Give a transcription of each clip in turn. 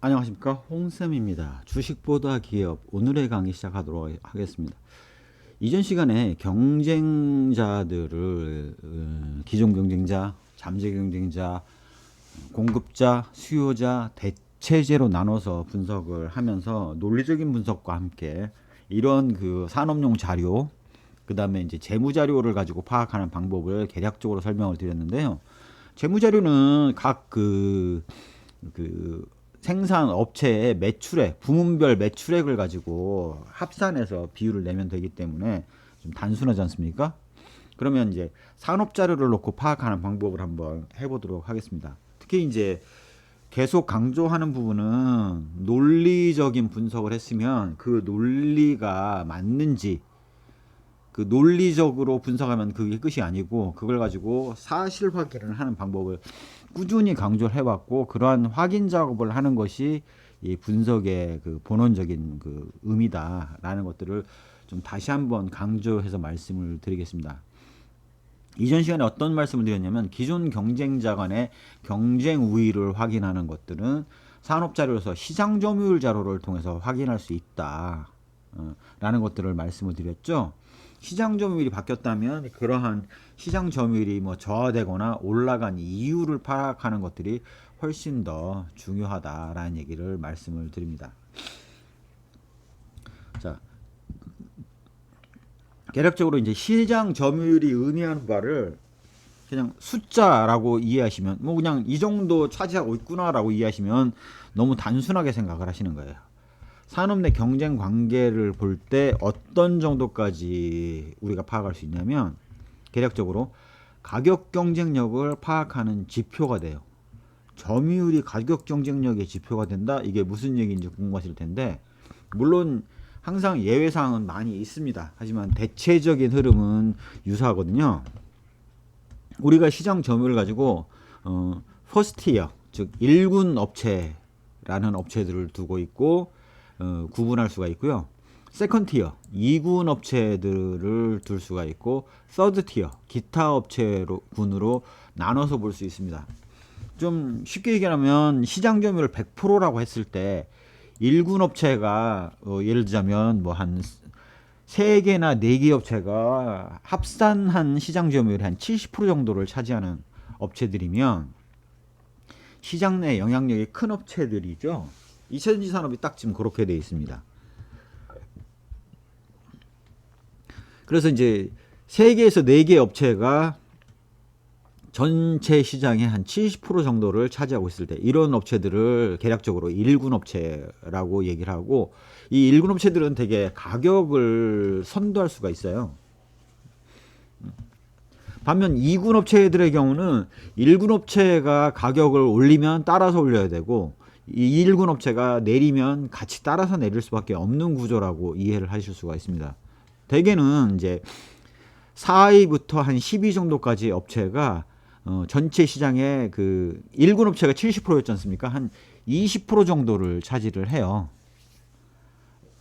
안녕하십니까 홍쌤입니다. 주식보다 기업 오늘의 강의 시작하도록 하겠습니다. 이전 시간에 경쟁자들을 어, 기존 경쟁자, 잠재 경쟁자, 공급자, 수요자, 대체제로 나눠서 분석을 하면서 논리적인 분석과 함께 이런 그 산업용 자료, 그 다음에 이제 재무 자료를 가지고 파악하는 방법을 개략적으로 설명을 드렸는데요. 재무 자료는 각그 그 생산 업체의 매출액, 부문별 매출액을 가지고 합산해서 비율을 내면 되기 때문에 좀 단순하지 않습니까? 그러면 이제 산업 자료를 놓고 파악하는 방법을 한번 해보도록 하겠습니다. 특히 이제 계속 강조하는 부분은 논리적인 분석을 했으면 그 논리가 맞는지 그 논리적으로 분석하면 그게 끝이 아니고 그걸 가지고 사실 확인을 하는 방법을 꾸준히 강조를 해왔고 그러한 확인 작업을 하는 것이 이 분석의 그 본원적인 그 의미다라는 것들을 좀 다시 한번 강조해서 말씀을 드리겠습니다. 이전 시간에 어떤 말씀을 드렸냐면 기존 경쟁자 간의 경쟁 우위를 확인하는 것들은 산업 자료에서 시장 점유율 자료를 통해서 확인할 수 있다. 어, 라는 것들을 말씀을 드렸죠. 시장 점유율이 바뀌었다면 그러한 시장 점유율이 뭐 저하되거나 올라간 이유를 파악하는 것들이 훨씬 더 중요하다라는 얘기를 말씀을 드립니다. 자, 개략적으로 이제 시장 점유율이 의미하는 바를 그냥 숫자라고 이해하시면 뭐 그냥 이 정도 차지하고 있구나라고 이해하시면 너무 단순하게 생각을 하시는 거예요. 산업 내 경쟁 관계를 볼 때 어떤 정도까지 우리가 파악할 수 있냐면 개략적으로 가격 경쟁력을 파악하는 지표가 돼요. 점유율이 가격 경쟁력의 지표가 된다. 이게 무슨 얘기인지 궁금하실 텐데 물론 항상 예외 사항은 많이 있습니다. 하지만 대체적인 흐름은 유사하거든요. 우리가 시장 점유율을 가지고 어 퍼스티어 즉 1군 업체라는 업체들을 두고 있고 어, 구분할 수가 있고요. 세컨 티어 2군 업체들을 둘 수가 있고 서드 티어 기타 업체로 군으로 나눠서 볼 수 있습니다. 좀 쉽게 얘기하면 시장 점유율 100%라고 했을 때 1군 업체가 어, 예를 들자면 뭐 한 3개나 4개 업체가 합산한 시장 점유율 한70% 정도를 차지하는 업체들이면 시장 내 영향력이 큰 업체들이죠. 이천지 산업이 딱 지금 그렇게 돼 있습니다. 그래서 이제 세개에서 네 개 업체가 전체 시장의 한 70% 정도를 차지하고 있을 때 이런 업체들을 계략적으로 1군 업체라고 얘기를 하고 이 1군 업체들은 되게 가격을 선도할 수가 있어요. 반면 2군 업체들의 경우는 1군 업체가 가격을 올리면 따라서 올려야 되고 이 1군 업체가 내리면 같이 따라서 내릴 수밖에 없는 구조라고 이해를 하실 수가 있습니다. 대개는 이제 4위부터 한 10위 정도까지 업체가 어, 전체 시장의 그 1군 업체가 70%였지 않습니까? 한 20% 정도를 차지를 해요.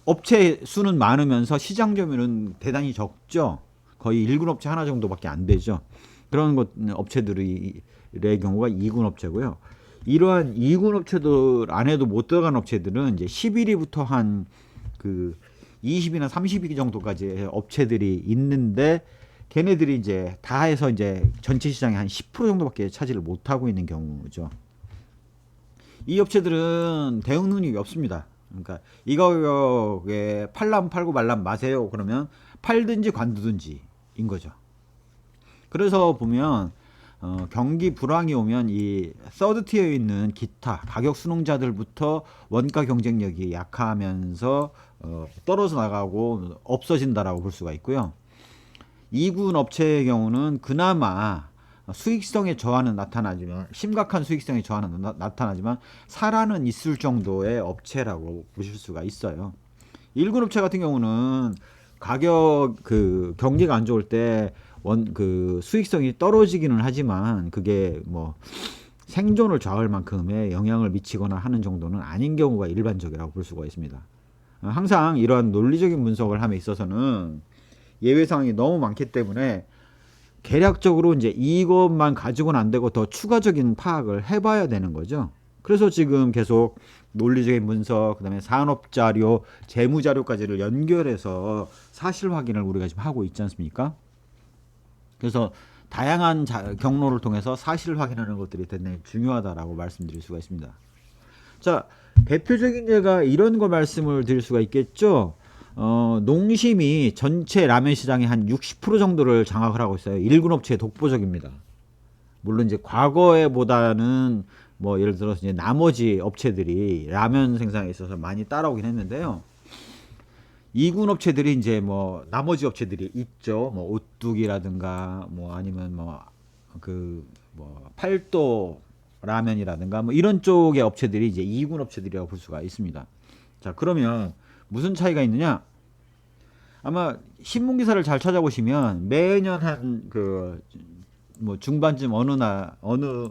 업체 수는 많으면서 시장 점유는 대단히 적죠. 거의 1군 업체 하나 정도밖에 안 되죠. 그런 것 업체들의 경우가 2군 업체고요. 이러한 2군 업체들 안에도 못 들어간 업체들은 이제 11위부터 한 그 20이나 30위 정도까지 업체들이 있는데 걔네들이 이제 다 해서 이제 전체 시장의 한 10% 정도밖에 차지를 못 하고 있는 경우죠. 이 업체들은 대응 능력이 없습니다. 그러니까 이 가격에 팔람 팔고 말람 마세요. 그러면 팔든지 관두든지인 거죠. 그래서 보면 어, 경기 불황이 오면 이 서드 티어에 있는 기타 가격 수능자들부터 원가 경쟁력이 약하면서 어, 떨어져 나가고 없어진다라고 볼 수가 있고요. 2군 업체의 경우는 그나마 수익성의 저하는 나타나지만 심각한 수익성의 저하는 나, 나타나지만 살아는 있을 정도의 업체라고 보실 수가 있어요. 1군 업체 같은 경우는 가격 그 경기가 안 좋을 때 원 그 수익성이 떨어지기는 하지만 그게 뭐 생존을 좌우할 만큼의 영향을 미치거나 하는 정도는 아닌 경우가 일반적이라고 볼 수가 있습니다. 항상 이러한 논리적인 분석을 함에 있어서는 예외 상황이 너무 많기 때문에 계략적으로 이제 이것만 가지고는 안 되고 더 추가적인 파악을 해봐야 되는 거죠. 그래서 지금 계속 논리적인 분석, 그다음에 산업 자료, 재무 자료까지를 연결해서 사실 확인을 우리가 지금 하고 있지 않습니까? 그래서 다양한 자- 경로를 통해서 사실 확인하는 것들이 대단히 중요하다라고 말씀드릴 수가 있습니다. 자, 대표적인 예가 이런 거 말씀을 드릴 수가 있겠죠. 어, 농심이 전체 라면 시장의 한 60% 정도를 장악을 하고 있어요. 일군 업체의 독보적입니다. 물론 이제 과거에보다는 뭐 예를 들어서 이제 나머지 업체들이 라면 생산에 있어서 많이 따라오긴 했는데요. 이군 업체들이 이제 뭐 나머지 업체들이 있죠. 뭐 오뚜기라든가 뭐 아니면 뭐 그뭐 팔도 라면이라든가 뭐 이런 쪽의 업체들이 이제 이군 업체들이라고 볼 수가 있습니다. 자, 그러면 무슨 차이가 있느냐? 아마 신문 기사를 잘 찾아보시면 매년 한 그 뭐 중반쯤 어느 날 어느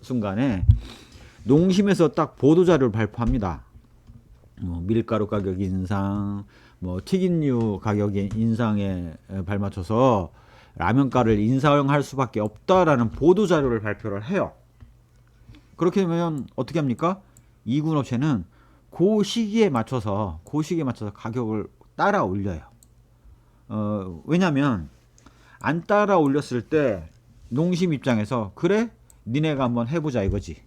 순간에 농심에서 딱 보도 자료를 발표합니다. 뭐 밀가루 가격 인상, 뭐 튀김류 가격 인상에 발맞춰서 라면가를 인상할 수밖에 없다라는 보도 자료를 발표를 해요. 그렇게 되면 어떻게 합니까? 이군 업체는 그 시기에 맞춰서 그 시기에 맞춰서 가격을 따라 올려요. 어, 왜냐면 안 따라 올렸을 때 농심 입장에서 그래 니네가 한번 해보자 이거지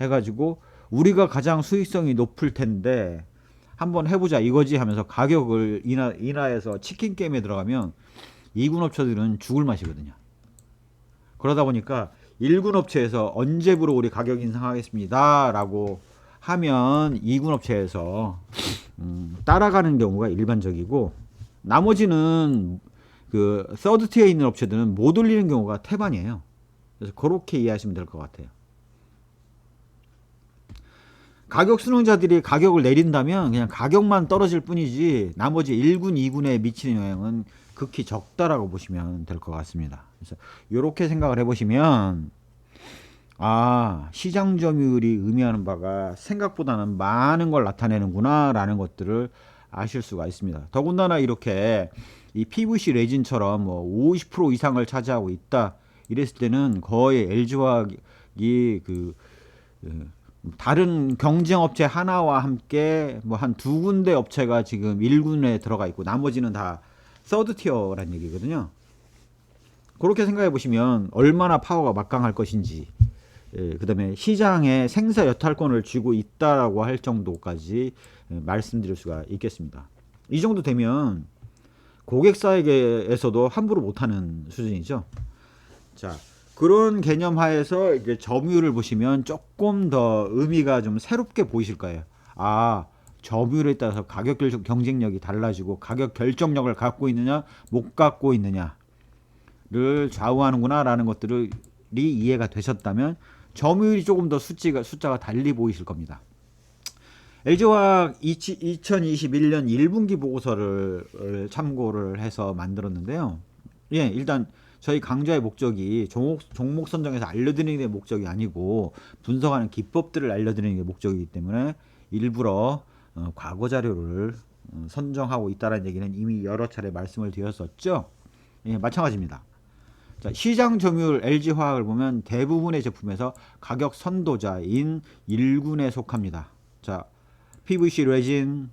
해가지고 우리가 가장 수익성이 높을 텐데 한번 해보자 이거지 하면서 가격을 인하, 인하해서 치킨 게임에 들어가면 이군 업체들은 죽을 맛이거든요. 그러다 보니까 일군 업체에서 언제부로 우리 가격 인상하겠습니다 라고 하면 이군 업체에서 음, 따라가는 경우가 일반적이고 나머지는 그 서드 티어에 있는 업체들은 못 올리는 경우가 태반이에요. 그래서 그렇게 이해하시면 될 것 같아요. 가격 수능자들이 가격을 내린다면 그냥 가격만 떨어질 뿐이지 나머지 1군, 2군에 미치는 영향은 극히 적다라고 보시면 될 것 같습니다. 그래서 이렇게 생각을 해보시면 아 시장 점유율이 의미하는 바가 생각보다는 많은 걸 나타내는구나라는 것들을 아실 수가 있습니다. 더군다나 이렇게 이 PVC 레진처럼 뭐 50% 이상을 차지하고 있다 이랬을 때는 거의 LG화학이 그 그 다른 경쟁 업체 하나와 함께 뭐 한 두 군데 업체가 지금 1군에 들어가 있고 나머지는 다 서드 티어란 얘기거든요. 그렇게 생각해 보시면 얼마나 파워가 막강할 것인지 예, 그다음에 시장에 생사 여탈권을 쥐고 있다라고 할 정도까지 예, 말씀드릴 수가 있겠습니다. 이 정도 되면 고객사에게에서도 함부로 못하는 수준이죠. 자 그런 개념 하에서 이제 점유율을 보시면 조금 더 의미가 좀 새롭게 보이실 거예요. 아 점유율에 따라서 가격 경쟁력이 달라지고 가격 결정력을 갖고 있느냐 못 갖고 있느냐를 좌우하는구나라는 것들이 이해가 되셨다면 점유율이 조금 더 숫자가 숫자가 달리 보이실 겁니다. LG화학 2021년 1분기 보고서를 참고를 해서 만들었는데요. 예, 일단 저희 강좌의 목적이 종목, 종목 선정에서 알려드리는 게 목적이 아니고 분석하는 기법들을 알려드리는 게 목적이기 때문에 일부러 어, 과거 자료를 어, 선정하고 있다는 얘기는 이미 여러 차례 말씀을 드렸었죠. 예, 마찬가지입니다. 자, 시장 점유율 LG화학을 보면 대부분의 제품에서 가격 선도자인 1군에 속합니다. 자, PVC 레진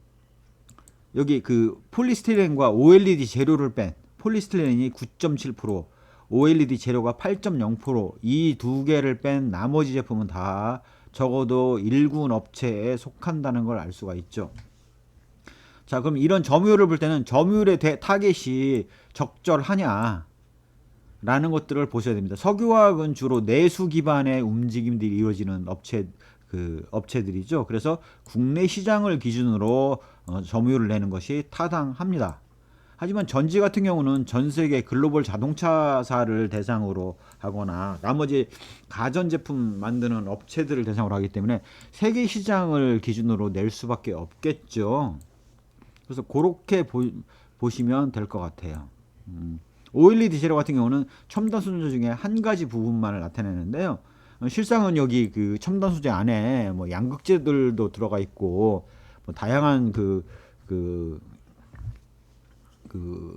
여기 그 폴리스티렌과 OLED 재료를 뺀 폴리스티렌이 9.7%, OLED 재료가 8.0%이 두 개를 뺀 나머지 제품은 다 적어도 1군 업체에 속한다는 걸 알 수가 있죠. 자, 그럼 이런 점유율을 볼 때는 점유율의 대, 타겟이 적절하냐? 라는 것들을 보셔야 됩니다. 석유화학은 주로 내수 기반의 움직임들이 이루어지는 업체 그 업체들이죠. 그래서 국내 시장을 기준으로 어, 점유율을 내는 것이 타당합니다. 하지만 전지 같은 경우는 전 세계 글로벌 자동차사를 대상으로 하거나 나머지 가전 제품 만드는 업체들을 대상으로 하기 때문에 세계 시장을 기준으로 낼 수밖에 없겠죠. 그래서 그렇게 보, 보시면 될 것 같아요. 음. OLED 재료 같은 경우는 첨단 수조 중에 한 가지 부분만을 나타내는데요. 어, 실상은 여기 그 첨단 수제 안에 뭐 양극재들도 들어가 있고 뭐 다양한 그, 그, 그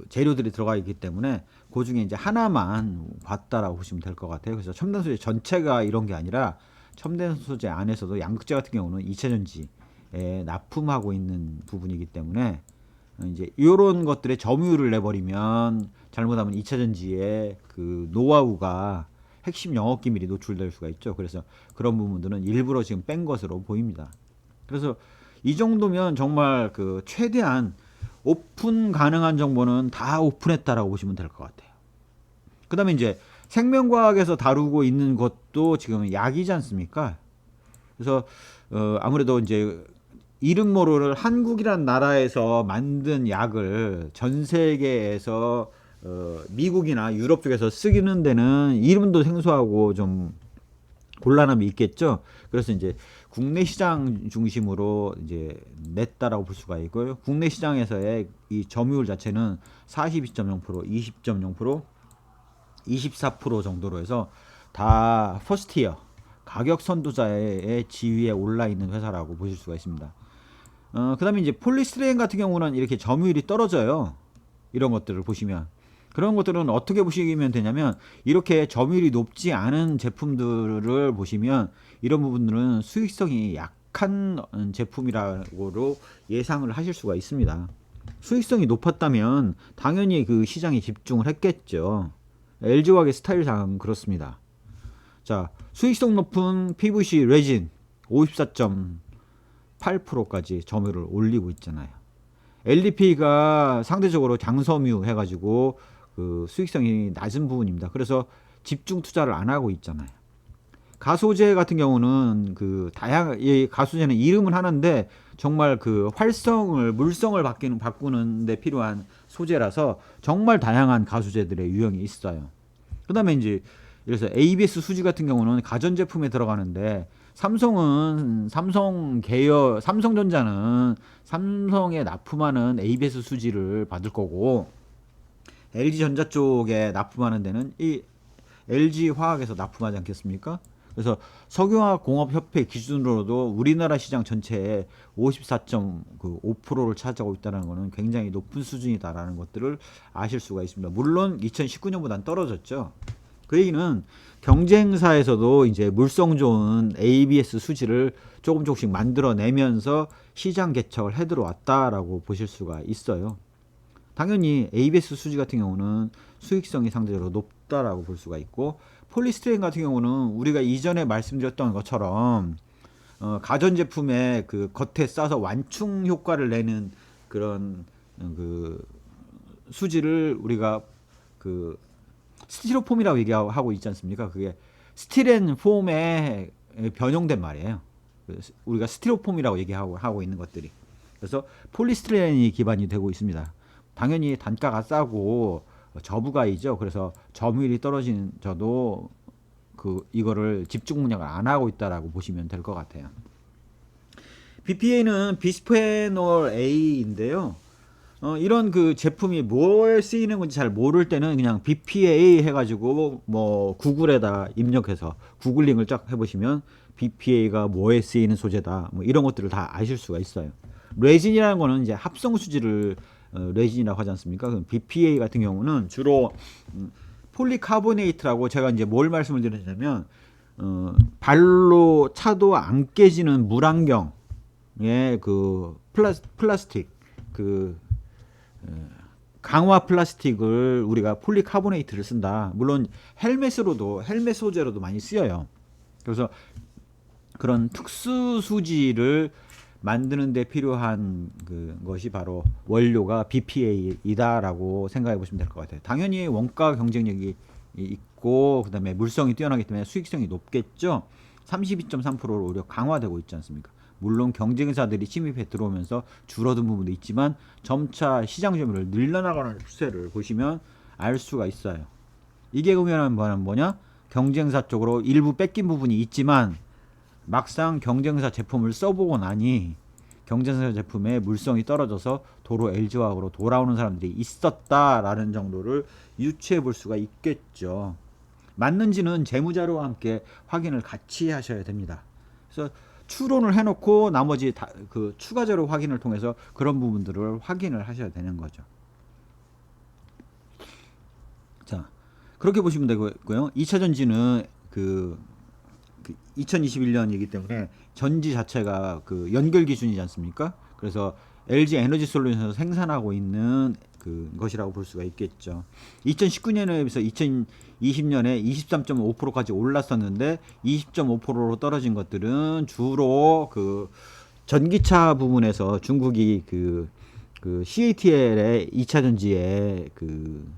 재료들이 들어가 있기 때문에 그 중에 이제 하나만 봤다라고 보시면 될 것 같아요. 그래서 첨단 수제 전체가 이런 게 아니라 첨단 소재 안에서도 양극재 같은 경우는 2차 전지에 납품하고 있는 부분이기 때문에 이제 이런 것들의 점유율을 내버리면 잘못하면 2차 전지의 그 노하우가 핵심 영업 기밀이 노출될 수가 있죠. 그래서 그런 부분들은 일부러 지금 뺀 것으로 보입니다. 그래서 이 정도면 정말 그 최대한 오픈 가능한 정보는 다 오픈했다라고 보시면 될 것 같아요. 그 다음에 이제 생명과학에서 다루고 있는 것도 지금 약이지 않습니까? 그래서 어 아무래도 이제 이름 모를 한국이란 나라에서 만든 약을 전 세계에서 어 미국이나 유럽 쪽에서 쓰기는 데는 이름도 생소하고 좀 곤란함이 있겠죠. 그래서 이제 국내 시장 중심으로 이제 냈다라고 볼 수가 있고요. 국내 시장에서의 이 점유율 자체는 42.0%, 20.0%, 24% 정도로 해서 다 퍼스티어 가격 선두자의 지위에 올라 있는 회사라고 보실 수가 있습니다. 어, 그다음에 이제 폴리스트레인 같은 경우는 이렇게 점유율이 떨어져요. 이런 것들을 보시면 그런 것들은 어떻게 보시면 되냐면 이렇게 점유율이 높지 않은 제품들을 보시면 이런 부분들은 수익성이 약한 제품이라고 예상을 하실 수가 있습니다. 수익성이 높았다면 당연히 그 시장에 집중을 했겠죠. LG화학의 스타일상 그렇습니다. 자, 수익성 높은 PVC 레진 54.8%까지 점유율을 올리고 있잖아요. LDP가 상대적으로 장섬유 해가지고 그 수익성이 낮은 부분입니다. 그래서 집중 투자를 안 하고 있잖아요. 가소제 같은 경우는 그 다양 이 가소제는 이름은 하는데 정말 그 활성을 물성을 바뀌는 바꾸는 데 필요한 소재라서 정말 다양한 가소제들의 유형이 있어요. 그다음에 이제 그래서 ABS 수지 같은 경우는 가전 제품에 들어가는데 삼성은 삼성 계열 삼성전자는 삼성에 납품하는 ABS 수지를 받을 거고 LG전자 쪽에 납품하는 데는 이 LG 화학에서 납품하지 않겠습니까? 그래서 석유화학 공업협회 기준으로도 우리나라 시장 전체의 54.5%를 차지하고 있다는 것은 굉장히 높은 수준이다라는 것들을 아실 수가 있습니다. 물론 2019년보다는 떨어졌죠. 그 얘기는 경쟁사에서도 이제 물성 좋은 ABS 수지를 조금 조금씩 만들어내면서 시장 개척을 해 들어왔다라고 보실 수가 있어요. 당연히 ABS 수지 같은 경우는 수익성이 상대적으로 높다라고 볼 수가 있고 폴리스트레인 같은 경우는 우리가 이전에 말씀드렸던 것처럼 어, 가전제품에 그 겉에 싸서 완충 효과를 내는 그런 어, 그 수지를 우리가 그 스티로폼이라고 얘기하고 있지 않습니까? 그게 스티렌 폼에 변형된 말이에요. 그 우리가 스티로폼이라고 얘기하고 하고 있는 것들이. 그래서 폴리스티렌이 기반이 되고 있습니다. 당연히 단가가 싸고 저부가이죠. 그래서 점유율이 떨어진 저도 그 이거를 집중 분양을 안 하고 있다라고 보시면 될 것 같아요. BPA는 비스페놀 A인데요. 어, 이런 그 제품이 뭐에 쓰이는 건지 잘 모를 때는 그냥 BPA 해가지고 뭐 구글에다 입력해서 구글링을 쫙 해보시면 BPA가 뭐에 쓰이는 소재다 뭐 이런 것들을 다 아실 수가 있어요. 레진이라는 거는 이제 합성 수지를 어, 레진이라고 하지 않습니까? 그럼 BPA 같은 경우는 주로 음, 폴리카보네이트라고 제가 이제 뭘 말씀을 드리냐면 어, 발로 차도 안 깨지는 물안경의 그 플라스, 플라스틱 그 어, 강화 플라스틱을 우리가 폴리카보네이트를 쓴다. 물론 헬멧으로도 헬멧 소재로도 많이 쓰여요. 그래서 그런 특수 수지를 만드는 데 필요한 그 것이 바로 원료가 BPA이다라고 생각해 보시면 될 것 같아요. 당연히 원가 경쟁력이 있고 그다음에 물성이 뛰어나기 때문에 수익성이 높겠죠. 32.3%로 오히려 강화되고 있지 않습니까? 물론 경쟁사들이 침입해 들어오면서 줄어든 부분도 있지만 점차 시장 점유율을 늘려나가는 추세를 보시면 알 수가 있어요. 이게 의미하는 뭐냐? 경쟁사 쪽으로 일부 뺏긴 부분이 있지만 막상 경쟁사 제품을 써보고 나니 경쟁사 제품의 물성이 떨어져서 도로 LG화학으로 돌아오는 사람들이 있었다라는 정도를 유추해 볼 수가 있겠죠. 맞는지는 재무자료와 함께 확인을 같이 하셔야 됩니다. 그래서 추론을 해놓고 나머지 다, 그 추가자료 확인을 통해서 그런 부분들을 확인을 하셔야 되는 거죠. 자, 그렇게 보시면 되고요. 2차 전지는 그, 그 2021년이기 때문에 전지 자체가 그 연결 기준이지 않습니까? 그래서 LG 에너지 솔루션에서 생산하고 있는 그 것이라고 볼 수가 있겠죠. 2019년에 비해서 2020년에 23.5%까지 올랐었는데 20.5%로 떨어진 것들은 주로 그 전기차 부분에서 중국이 그, 그 CATL의 2차 전지에 그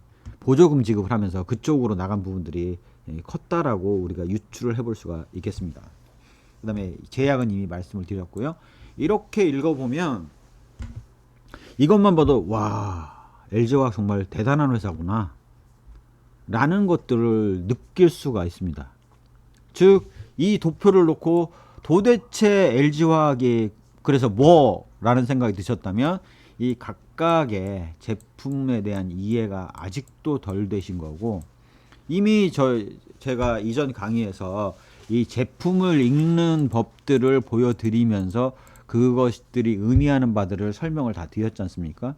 보조금 지급을 하면서 그쪽으로 나간 부분들이 예, 컸다라고 우리가 유추를 해볼 수가 있겠습니다. 그 다음에 제약은 이미 말씀을 드렸고요. 이렇게 읽어보면 이것만 봐도 와 LG화학 정말 대단한 회사구나 라는 것들을 느낄 수가 있습니다. 즉 이 도표를 놓고 도대체 LG화학이 그래서 뭐라는 생각이 드셨다면 이 각각의 제품에 대한 이해가 아직도 덜 되신 거고 이미 저 제가 이전 강의에서 이 제품을 읽는 법들을 보여드리면서 그것들이 의미하는 바들을 설명을 다 드렸지 않습니까?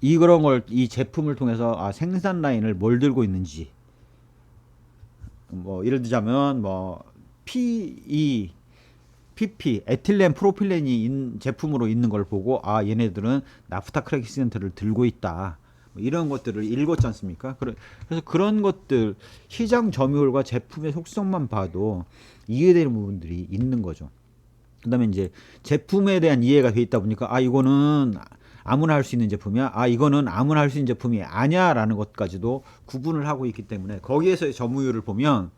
이런 걸 이 제품을 통해서 아 생산 라인을 뭘 들고 있는지 뭐 예를 들자면 뭐 PE PP, 에틸렌 프로필렌이 인, 제품으로 있는 걸 보고 아 얘네들은 나프타 크레기센트를 들고 있다. 뭐 이런 것들을 읽었지 않습니까? 그래- 그래서 그런 것들 시장 점유율과 제품의 속성만 봐도 이해되는 부분들이 있는 거죠. 그다음에 이제 제품에 대한 이해가 돼 있다 보니까 아 이거는 아무나 할 수 있는 제품이야. 아 이거는 아무나 할 수 있는 제품이 아니야라는 것까지도 구분을 하고 있기 때문에 거기에서의 점유율을 보면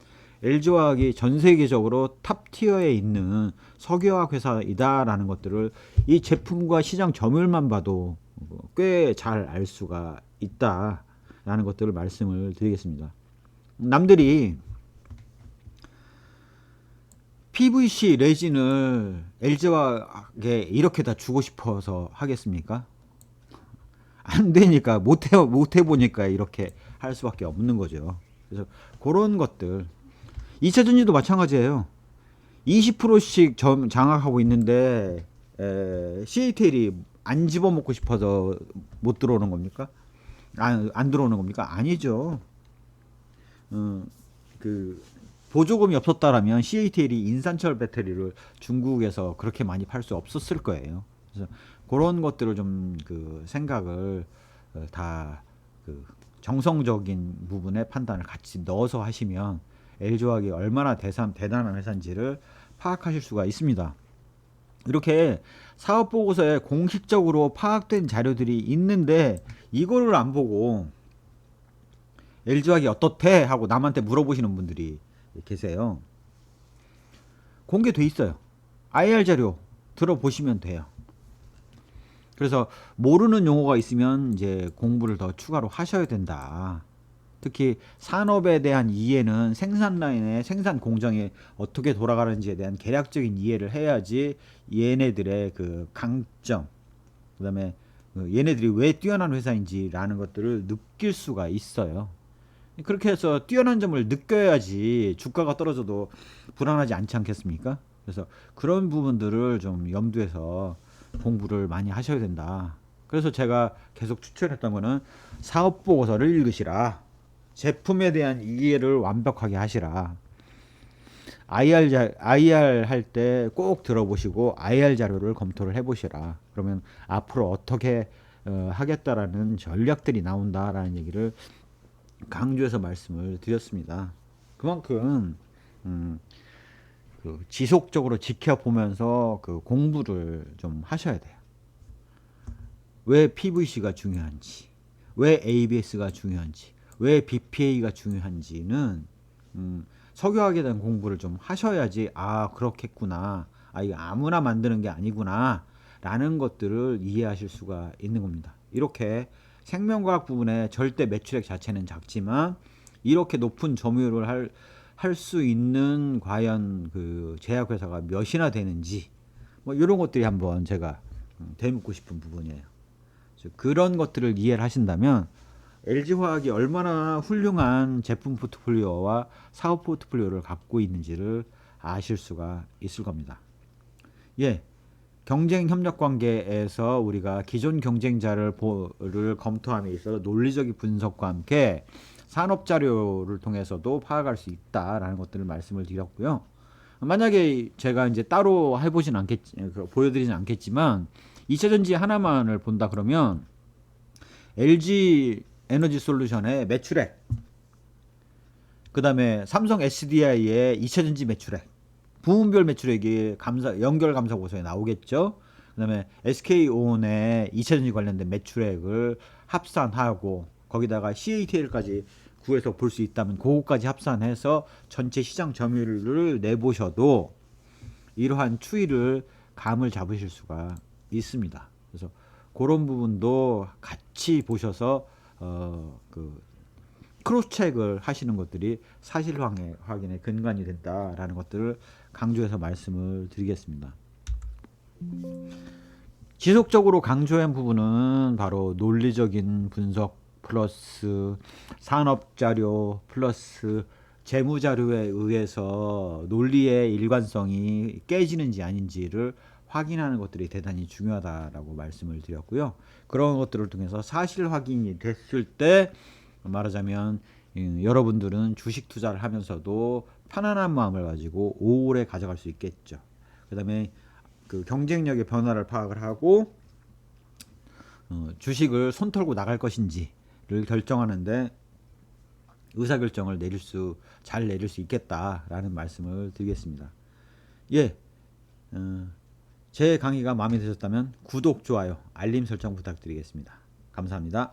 LG화학이 전 세계적으로 탑 티어에 있는 석유화학 회사이다라는 것들을 이 제품과 시장 점유율만 봐도 꽤 잘 알 수가 있다라는 것들을 말씀을 드리겠습니다. 남들이 PVC 레진을 LG화학에 이렇게 다 주고 싶어서 하겠습니까? 안 되니까 못해 못 해 보니까 이렇게 할 수밖에 없는 거죠. 그래서 그런 것들 2차 전지도 마찬가지예요. 20%씩 점 장악하고 있는데 에, CATL이 안 집어먹고 싶어서 못 들어오는 겁니까? 안, 안 들어오는 겁니까? 아니죠. 어, 그 보조금이 없었다라면 CATL이 인산철 배터리를 중국에서 그렇게 많이 팔 수 없었을 거예요. 그래서 그런 것들을 좀 그 생각을 어, 다그 정성적인 부분의 판단을 같이 넣어서 하시면 LG화학이 얼마나 대산, 대단한 회사인지를 파악하실 수가 있습니다. 이렇게 사업 보고서에 공식적으로 파악된 자료들이 있는데 이거를 안 보고 LG화학이 어떻대 하고 남한테 물어보시는 분들이 계세요. 공개돼 있어요. IR 자료 들어보시면 돼요. 그래서 모르는 용어가 있으면 이제 공부를 더 추가로 하셔야 된다. 특히 산업에 대한 이해는 생산 라인의 생산 공정이 어떻게 돌아가는지에 대한 개략적인 이해를 해야지 얘네들의 그 강점, 그다음에 그 얘네들이 왜 뛰어난 회사인지라는 것들을 느낄 수가 있어요. 그렇게 해서 뛰어난 점을 느껴야지 주가가 떨어져도 불안하지 않지 않겠습니까? 그래서 그런 부분들을 좀 염두에서 공부를 많이 하셔야 된다. 그래서 제가 계속 추천했던 거는 사업 보고서를 읽으시라. 제품에 대한 이해를 완벽하게 하시라. IR 자, IR 할 때 꼭 들어보시고 IR 자료를 검토를 해보시라. 그러면 앞으로 어떻게 어, 하겠다라는 전략들이 나온다라는 얘기를 강조해서 말씀을 드렸습니다. 그만큼 음, 그 지속적으로 지켜보면서 그 공부를 좀 하셔야 돼요. 왜 PVC가 중요한지, 왜 ABS가 중요한지, 왜 BPA가 중요한지는 음, 석유화학에 대한 공부를 좀 하셔야지 아 그렇겠구나, 아 이거 아무나 만드는 게 아니구나 라는 것들을 이해하실 수가 있는 겁니다. 이렇게 생명과학 부분에 절대 매출액 자체는 작지만 이렇게 높은 점유율을 할 할 수 있는 과연 그 제약회사가 몇이나 되는지 뭐 이런 것들이 한번 제가 음, 되묻고 싶은 부분이에요. 그래서 그런 것들을 이해를 하신다면 LG화학이 얼마나 훌륭한 제품 포트폴리오와 사업 포트폴리오를 갖고 있는지를 아실 수가 있을 겁니다. 예. 경쟁 협력 관계에서 우리가 기존 경쟁자를 보를 검토함에 있어서 논리적인 분석과 함께 산업 자료를 통해서도 파악할 수 있다라는 것들을 말씀을 드렸고요. 만약에 제가 이제 따로 해보진 않겠, 그 보여드리진 않겠지만 2차 전지 하나만을 본다 그러면 LG 에너지 솔루션의 매출액, 그 다음에 삼성 SDI의 2차 전지 매출액, 부문별 매출액이 감사, 연결 감사 보고서에 나오겠죠. 그 다음에 SK온의 2차 전지 관련된 매출액을 합산하고 거기다가 CATL까지 구해서 볼 수 있다면 그거까지 합산해서 전체 시장 점유율을 내보셔도 이러한 추이를 감을 잡으실 수가 있습니다. 그래서 그런 부분도 같이 보셔서 어그 크로스 체크를 하시는 것들이 사실 확인- 확인의 근간이 된다라는 것들을 강조해서 말씀을 드리겠습니다. 지속적으로 강조한 부분은 바로 논리적인 분석 플러스 산업 자료 플러스 재무 자료에 의해서 논리의 일관성이 깨지는지 아닌지를 확인하는 것들이 대단히 중요하다라고 말씀을 드렸고요. 그런 것들을 통해서 사실 확인이 됐을 때 말하자면 음, 여러분들은 주식 투자를 하면서도 편안한 마음을 가지고 오래 가져갈 수 있겠죠. 그다음에 그 경쟁력의 변화를 파악을 하고 어, 주식을 손 털고 나갈 것인지를 결정하는데 의사 결정을 내릴 수 잘 내릴 수 있겠다라는 말씀을 드리겠습니다. 예, 어, 제 강의가 마음에 드셨다면 구독, 좋아요, 알림 설정 부탁드리겠습니다. 감사합니다.